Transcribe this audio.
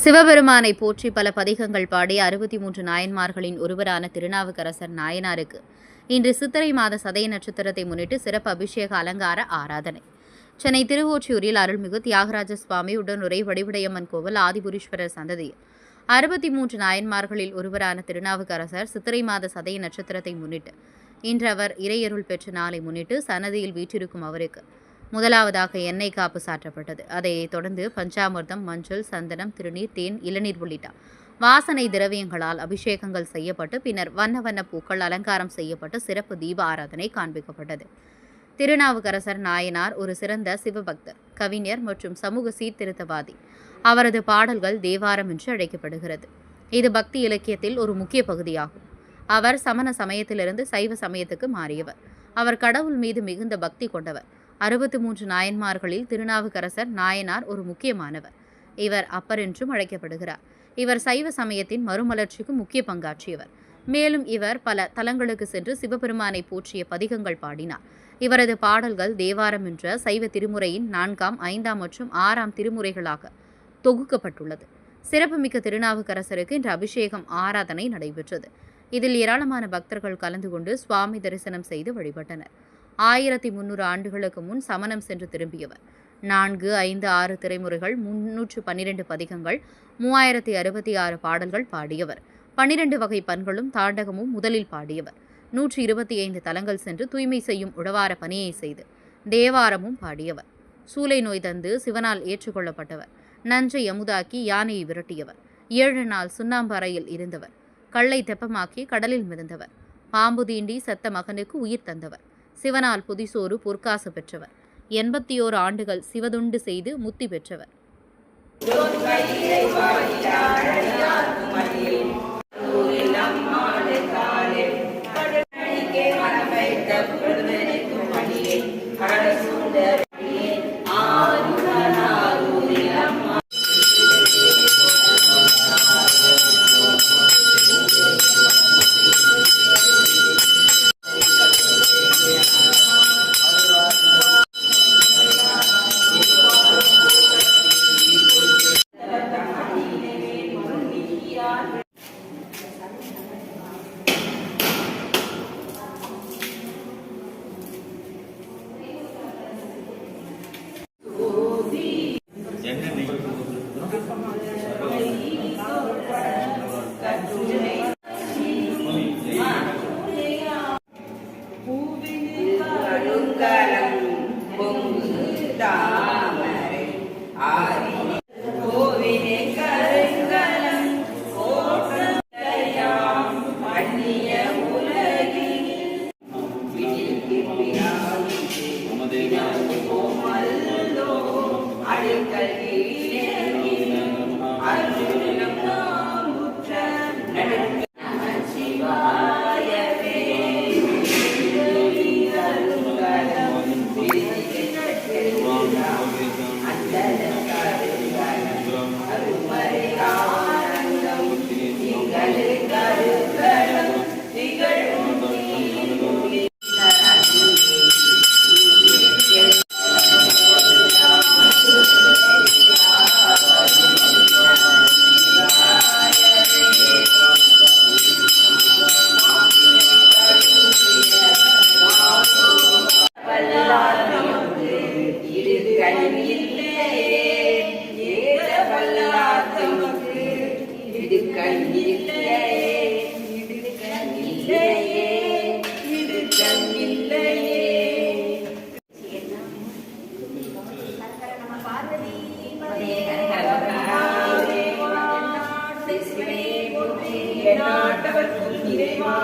சிவபெருமானை போற்றி பல பதிகங்கள் பாடி அறுபத்தி மூன்று நாயன்மார்களின் ஒருவரான திருநாவுக்கரசர் நாயனாருக்கு இன்று சித்திரை மாத சதய நட்சத்திரத்தை முன்னிட்டு சிறப்பு அபிஷேக அலங்கார ஆராதனை. சென்னை திருவொற்றியூரில் அருள்மிகு தியாகராஜ சுவாமி உடனுரை வடிவுடையம்மன் கோவில் ஆதிபுரீஸ்வரர் சந்ததியில். அறுபத்தி மூன்று நாயன்மார்களில் ஒருவரான திருநாவுக்கரசர் சித்திரை மாத சதய நட்சத்திரத்தை முன்னிட்டு இன்று அவர் இறையருள் பெற்ற நாளை முன்னிட்டு சன்னதியில் வீற்றிருக்கும் அவருக்கு முதலாவதாக எண்ணெய் காப்பு சாற்றப்பட்டது. அதைத் தொடர்ந்து பஞ்சாமிர்தம் மஞ்சள் சந்தனம் திருநீர் தேன் இளநீர் உள்ளிட்ட வாசனை திரவியங்களால் அபிஷேகங்கள் செய்யப்பட்டு பின்னர் வண்ண வண்ண பூக்கள் அலங்காரம் செய்யப்பட்டு சிறப்பு தீப ஆராதனை காண்பிக்கப்பட்டது. திருநாவுக்கரசர் நாயனார் ஒரு சிறந்த சிவபக்தர் கவிஞர் மற்றும் சமூக சீர்திருத்தவாதி. அவரது பாடல்கள் தேவாரம் என்று அழைக்கப்படுகிறது. இது பக்தி இலக்கியத்தில் ஒரு முக்கிய பகுதியாகும். அவர் சமண சமயத்திலிருந்து சைவ சமயத்துக்கு மாறியவர். அவர் கடவுள் மீது மிகுந்த பக்தி கொண்டவர். அறுபத்து மூன்று நாயன்மார்களில் திருநாவுக்கரசர் நாயனார் ஒரு முக்கியமானவர். இவர் அப்பர் என்றும் அழைக்கப்படுகிறார். இவர் சைவ சமயத்தின் மறுமலர்ச்சிக்கு முக்கிய பங்காற்றியவர். மேலும் இவர் பல தலங்களுக்கு சென்று சிவபெருமானை போற்றிய பதிகங்கள் பாடினார். இவரது பாடல்கள் தேவாரம் என்ற சைவ திருமுறையின் நான்காம் ஐந்தாம் மற்றும் ஆறாம் திருமுறைகளாக தொகுக்கப்பட்டுள்ளது. சிறப்புமிக்க திருநாவுக்கரசருக்கு இன்று அபிஷேகம் ஆராதனை நடைபெற்றது. இதில் ஏராளமான பக்தர்கள் கலந்து கொண்டு சுவாமி தரிசனம் செய்து வழிபட்டனர். ஆயிரத்தி முன்னூறு ஆண்டுகளுக்கு முன் சமணம் சென்று திரும்பியவர். நான்கு ஐந்து ஆறு திரைமுறைகள் முன்னூற்று பன்னிரண்டு பதிகங்கள் மூவாயிரத்தி அறுபத்தி ஆறு பாடல்கள் பாடியவர். பன்னிரண்டு வகை பண்களும் தாண்டகமும் முதலில் பாடியவர். நூற்றி இருபத்தி ஐந்து தலங்கள் சென்று தூய்மை செய்யும் உழவார பணியை செய்து தேவாரமும் பாடியவர். சூளை நோய் தந்து சிவனால் ஏற்றுக்கொள்ளப்பட்டவர். நஞ்சை அமுதாக்கி யானையை விரட்டியவர். ஏழு நாள் சுண்ணாம்பறையில் இருந்தவர். கல்லை தெப்பமாக்கி கடலில் மிதந்தவர். பாம்பு தீண்டி செத்த மகனுக்கு உயிர் தந்தவர். சிவனால் புதிசோறு பொற்காசு பெற்றவர். எண்பத்தி ஓரு ஆண்டுகள் சிவதுண்டு செய்து முத்தி பெற்றவர். தாமரை ஆரி கோவினை கருங்கலம் கோட்டையாம் அந்நிய உலகில் கோமல்லோ அழுக்கல் நாட்டவர் இறைவா